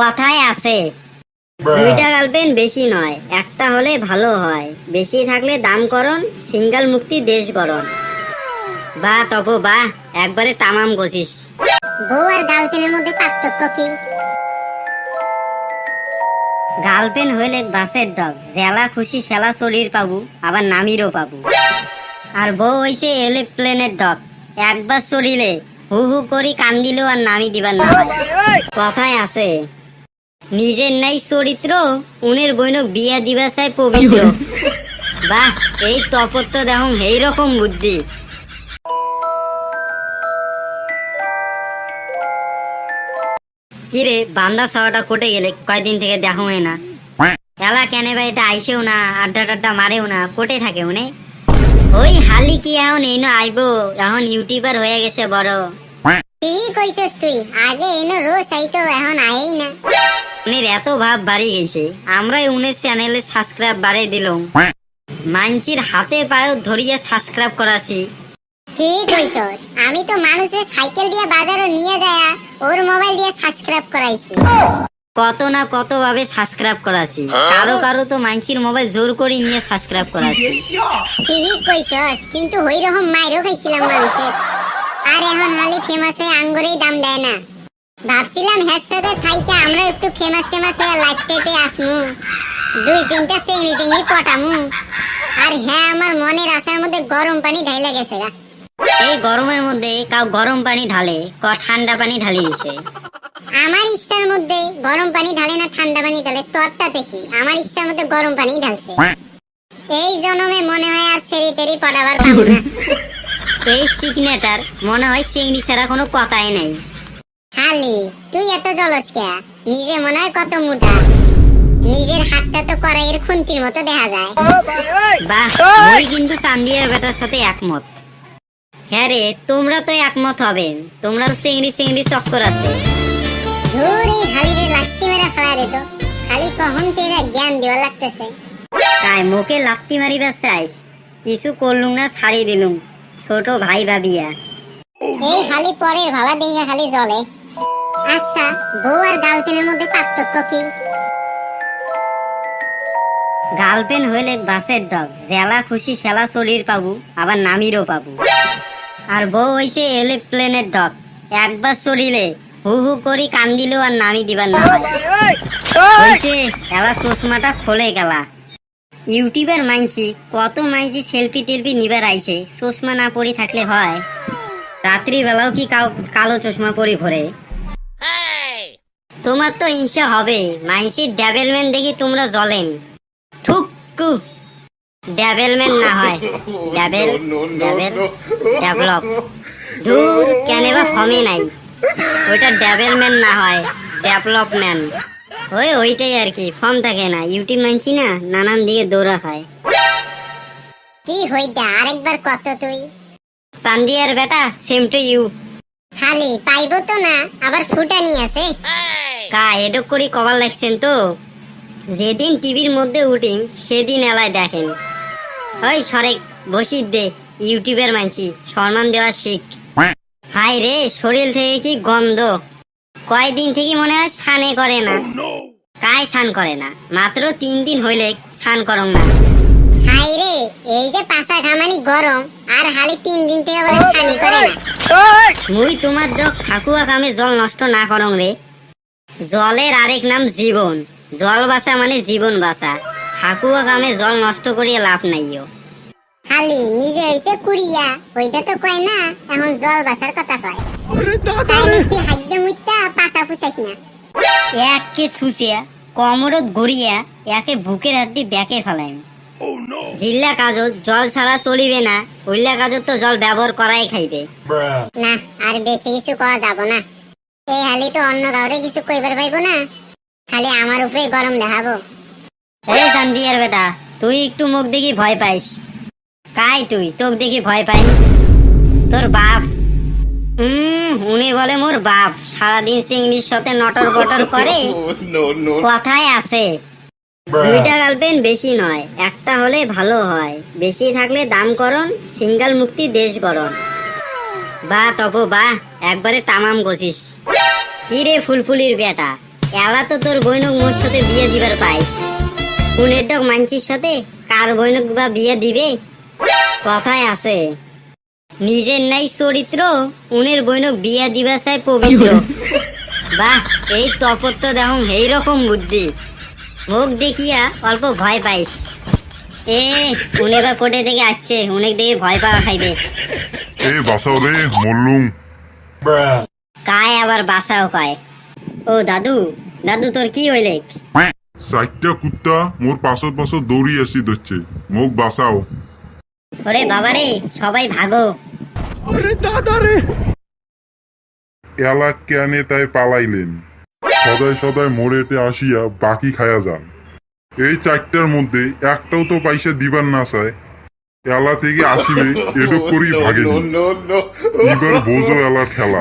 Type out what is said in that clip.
কথায় আছে দুইটা গার্লফ্রেন্ড বেশি নয় একটা হলে ভালো হয়। বেশি থাকলে দাম করণ সিঙ্গেল মুক্তি দেশ গরণ বা তব বা একবারে তামাম গছিস বউ আর গার্লফ্রেন্ডের মধ্যে পার্থক্য কি? গার্লফ্রেন্ড হইলে বাসের ডগ জেলা খুশি সেলা শরীর পাবু আবার নামিরও পাবু। আর বউ হইছে এরোপ্লেনের ডগ একবার শরীরে হু হু করি কান দিলেও আর নামি দিবার না হয়। কথায় আছে নিজের নাই চরিত্র উনের বইনক বিয়া দিবা চাই পবিত্র বাহ এই তপত্য দেখুন এই রকম বুদ্ধি। কিরে বান্দা সাওয়াটা কোটে গেলে কয়দিন থেকে দেখো না? এলা কেনে ভাই এটা আইসেও না আড্ডা টাড্ডা মারেও না কোটে থাকে উনি ওই হালি কি এখন এই আইবো? এখন ইউটিউবার হয়ে গেছে বড়। কি কইছস তুই আগে এনো রোজ আইতো এখন আইই না। উনির এত ভাব বাড়ি গেছে আমরাই উনের চ্যানেলে সাবস্ক্রাইব বাড়িয়ে দিলাম। মানচির হাতে পায়ে ধরিয়ে সাবস্ক্রাইব করাছি। কি কইছস আমি তো মানুষের সাইকেল দিয়ে বাজারে নিয়ে যায় ওর মোবাইল দিয়ে সাবস্ক্রাইব করাইছি। কত না কত ভাবে সাবস্ক্রাইব করাছি। কারও কারও তো মানচির মোবাইল জোর করে নিয়ে সাবস্ক্রাইব করাছি। ঠিক কইছস কিন্তু ওই রকম মাইরও খাইছিলাম মানুষের। আর এখন হালি ফেমাস হয়ে আঙ্গুরেই দাম দেয় না। ভাবছিলাম হের সাথে থাইকে আমরা একটু ফেমাস টেমাস হয়ে লাইফ টাইপে আসমু। দুই তিনটা চেংড়ি টেংড়ি পটামু। আর হ্যাঁ আমার মনের আশার মধ্যে গরম পানি ঢাইলা গেছে গা। এই গরমের মধ্যে কাউ গরম পানি ঢালে ক ঠান্ডা পানি ঢালি দিছে। আমার ইচ্ছার মধ্যে গরম পানি ঢালে না ঠান্ডা পানি ঢালে তোরটাতে কি আমার ইচ্ছার মধ্যে গরম পানি ঢালছে। এই জন্মে মনে হয় আর সেরি টেরি পড়াবার এই সিগনেটার মনে হয় চিংড়ি ছাড়া কোনো কথাই নাই। খালি তুই এত জলস কে? নিজে মনে হয় কত মোটা। নিজের হাতটা তো কড়াইয়ের খুন্তির মতো দেখা যায়। বাহ ওই কিন্তু চান্দিয়া বেটার সাথে একমত। হ্যাঁ রে তোমরা তো একমত হবে। তোমরা তো চিংড়ি চিংড়ি চক্কর আছে। ধুর এই হালিরে লাত্তি মেরা ফেলা রে তো। খালি কখন তেরা জ্ঞান দেওয়া লাগতেছে। তাই মুখে লাত্তি মারিবার চাইস। কিছু করলুম না ছাড়ি দিলুম। ছোট ভাই ভাবিয়া। এই খালি পরের ভাবা খালি জলে। আচ্ছা বউ আর গার্লফ্রেন্ডের মধ্যে পার্থক্য কি? গার্লফ্রেন্ড হইলে বাসের ডগ। জেলা খুশি সেলা শরীর পাবু আবার নামিরও পাবু। আর বউ হইছে এরোপ্লেনের ডগ। একবার শরীরে হু হু করি কান দিলেও আর নামি দিবার না হইছে, এলা চশমাটা খোলে গেলা। ইউটিউবের মাইনছি, কত মাইনছি সেলফি টেলফি নিবার আইছে, চশমা না পরি থাকলে হয়। রাত্রি বেলাও কি কালো চশমা পরি ঘরে? তোমার তো হিংসা হবে মাইনসি ডেভেলপমেন্ট দেখি তোমরা জ্বলেন। থুক্কু। ডেভেলম্যান না হয়। ডেভেল ডেভেল ডেভেলপ দূর কেন বা ফর্মে নাই? ওইটা ডেভেলম্যান না হয় ডেভেলপম্যান ওই ওইটাই আর কি ফর্ম থাকে না। ইউটিউব মানছি না নানান দিকে দৌড়া খায় কি হইটা আরেকবার কত তুই? সান্দিয়ার বেটা সেম টু ইউ খালি পাইবো তো না আবার ফুটা নিয়ে আছে। কা এডক করি কবার লাগছেন তো? যেদিন টিভির মধ্যে উঠিন সেদিন এলায় দেখেন। ওই সরেক বসির দে ইউটিউবের মানছি সম্মান দেওয়া শিখ। হাই রে শরীর থেকে কি গন্ধ? কয়দিন থেকে মনে হয় স্নানে করে না। কাই স্নান করে না মাত্র তিন দিন হইলে স্নান করং না। হাই রে এই যে পাশা ঘামানি গরম আর হালি তিন দিন থেকে বলে ছানি করে না। মুই তোমার যক ঠাকুয়া কামে জল নষ্ট না করং রে। জলের আরেক নাম জীবন। জল বাঁচা মানে জীবন বাঁচা ঠাকুয়া কামে জল নষ্ট করিয়ে লাভ নাইও। খালি নিজে হইছে কুড়িয়া ওইটা তো কয় না এখন জল বাসার কথা কয়। তাইলে তুই হাইদ্য মুইতা পাশা পুষাইস না। এককে সুসিয়া কমরত গড়িয়া একে বুকের হাড্ডি ব্যাকে ফেলাইম। জিল্লা কাজত জল ছাড়া চলিবে না ওইলা কাজত তো জল ব্যবহার করাই খাইবে। না আর বেশি কিছু কওয়া যাব না। এই হালি তো অন্য কাউরে কিছু কইবার পাইবো না খালি আমার উপরে গরম দেখাবো। এই চান্দিয়ার বেটা তুই একটু মুখ দেখি ভয় পাইস। কাই তুই? তোক দেখি ভয় পাই। তোর বাপ। হুম উনি বলে মোর বাপ। সারাদিন চিংড়ির সাথে নটর বটর করে. কথায় আছে। দুইটা গার্লফ্রেন্ড বেশি নয় একটা হলে ভালো হয়। বেশি থাকলে দাম করণ সিঙ্গেল মুক্তি দেশ গরণ বা তপ বা একবারে তামাম গছিস। কি রে ফুলফুলির বেটা এলা তো তোর বৈনক মোর সাথে বিয়ে দিবার পাই উনের ডক মানছির সাথে কার বৈনক বা বিয়ে দিবে? কথায় আছে নিজের নাই চরিত্র উনের বৈনক বিয়া দিবা চাই পবিত্র। বাহ এই তপত তো দেখুন এই রকম বুদ্ধি। মুখ দেখিয়া অল্প ভয় পাইস। এ উনে বা কোটে থেকে আসছে উনেক দেখে ভয় পাওয়া খাইবে। এ বাসাও রে মল্লুম। কায় আবার বাসাও পায় ও দাদু দাদু তোর কি হইলে? চারটা কুত্তা মোর পাছত পাছত দৌড়ি আসি ধরছে। মোক বাঁচাও। ওরে বাবারে সবাই ভাগো। আরে দাদা রে। এলা কেনে তাই পালাইলেন। সদাই সদাই মোড়েতে আসিয়া বাকি খায়া যান। এই চারটার মধ্যে একটাও তো পয়সা দিবার না চায়। এলা থেকে আসিবে এডুক করি ভাগে এবার বোঝো এলার খেলা।